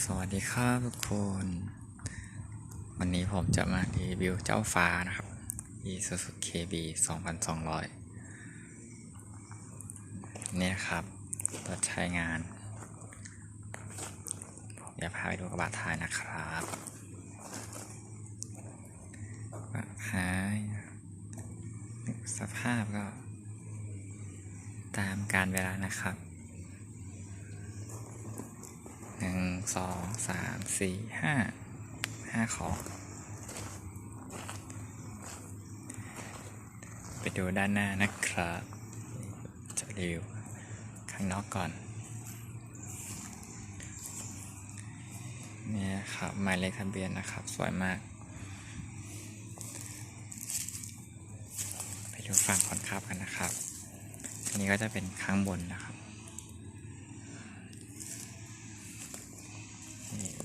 สวัสดีครับทุกคน วันนี้ผมจะมารีวิวเจ้าฟ้านะครับ Isuzu KB 2200 เนี่ยครับรถใช้งาน ผมจะพาไปดูกระบะท้ายนะครับกระบะท้ายสภาพก็ ตามการเวลานะครับ หนึ่ง สองสามสี่ห้าห้าขอ ไปดูด้านหน้านะครับ จะรีวิวข้างนอกก่อนเนี่ยครับหมายเลขทะเบียนนะครับ สวยมาก ไปดูฝั่งคนขับกันนะครับอันนี้ก็จะเป็นข้างบนนะครับ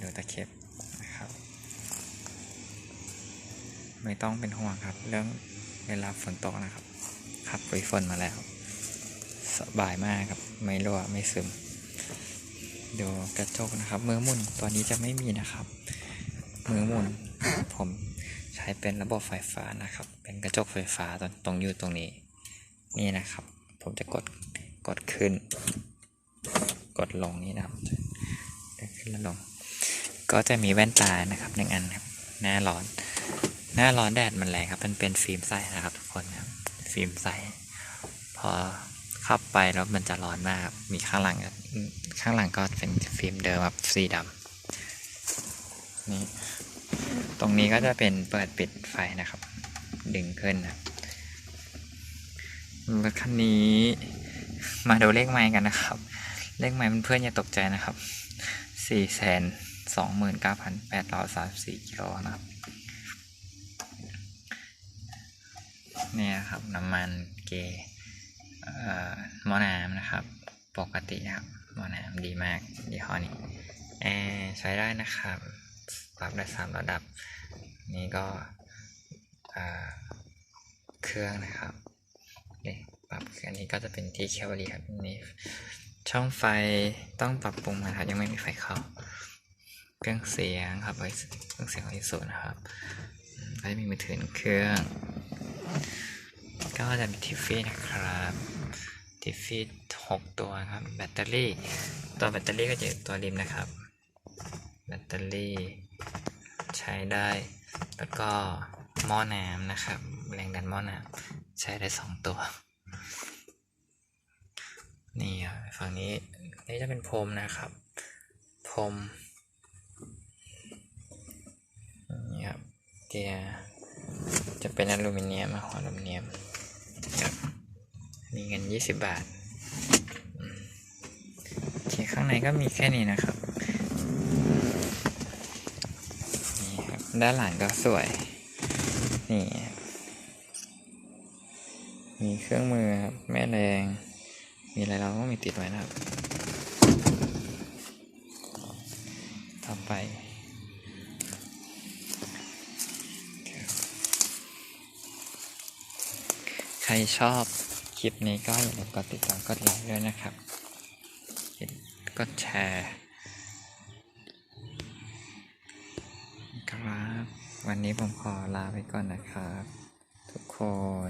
นูตะเข็บนะครับ ไม่ต้องเป็นห่วงครับ เรื่องเวลาฝนตกนะครับ ขับไปฝนมาแล้ว สบายมากครับ ไม่รั่วไม่ซึมดูกระจกนะครับ มือหมุนตัวนี้จะไม่มีนะครับ มือหมุนผมใช้เป็นระบบไฟฟ้านะครับ เป็นกระจกไฟฟ้าตรงตรงอยู่ตรงนี้ นี่นะครับ ผมจะกดกดขึ้น กดลงนี่นะครับจะขึ้นแล้วลง ก็จะมีแว่นตานะครับหนึ่งอันครับหน้าร้อน หน้าร้อนแดดมันแรงครับ มันเป็นฟิล์มใสนะครับทุกคนครับฟิล์มใสพอเข้าไปแล้วมันจะร้อนมาก มีข้างหลังข้างหลังก็เป็นฟิล์มเดิมแบบสีดำนี่ตรงนี้ก็จะเป็นเปิดปิดไฟนะครับ ดึงขึ้นนะครับรถคันนี้มาดูเลขไม้กันนะครับ เลขไม้เพื่อนๆอย่าตกใจนะครับสี่แสน สองหมื่นเก้าพันแปดร้อยสามสี่กิโลนะครับเนี่ยครับน้ำมันเกเอ่อหม้อน้ำนะครับ ปกติครับหม้อน้ำดีมากยี่ห้อนี้แอร์ใช้ได้นะครับปรับได้สามระดับ นี่ก็เครื่องนะครับนี่ปรับอันนี้ก็จะเป็นที่เคเบิลครับนี่ช่องไฟต้องปรับปรุงนะครับยังไม่มีไฟเข้า เครื่องเสียงครับไเครื่องเสียงของอิสุนะครับก็จะมีมือถือเครื่อง ก็จะมีทิฟฟี่นะครับทิฟฟี่หกตัวครับแบตเตอรี่ ตัวแบตเตอรี่ก็จะตัวริมนะครับ แบตเตอรี่ใช้ได้ แล้วก็หม้อน้ำนะครับ แรงดันหม้อน้ำใช้ได้สองตัวนี่ครับฝั่งนี้นี่จะเป็นพรมนะครับพรมนี่ครับ เกียจะเป็นอลูมิเนียมอะอลูมิเนียมครับมีเงินยี่สิบบาทอืมโอเคข้างในก็มีแค่นี้นะครับนี่ครับ ด้านหลังก็สวย นี่ มีเครื่องมือครับแม่แรง มีอะไรเราก็มีติดไว้นะครับ ต่อไป ใคร ชอบคลิปนี้ก็อย่าลืมกดติดตามกดไลค์ด้วยนะครับ กดแชร์ครับ วันนี้ผมขอลาไปก่อนนะครับ ทุกคน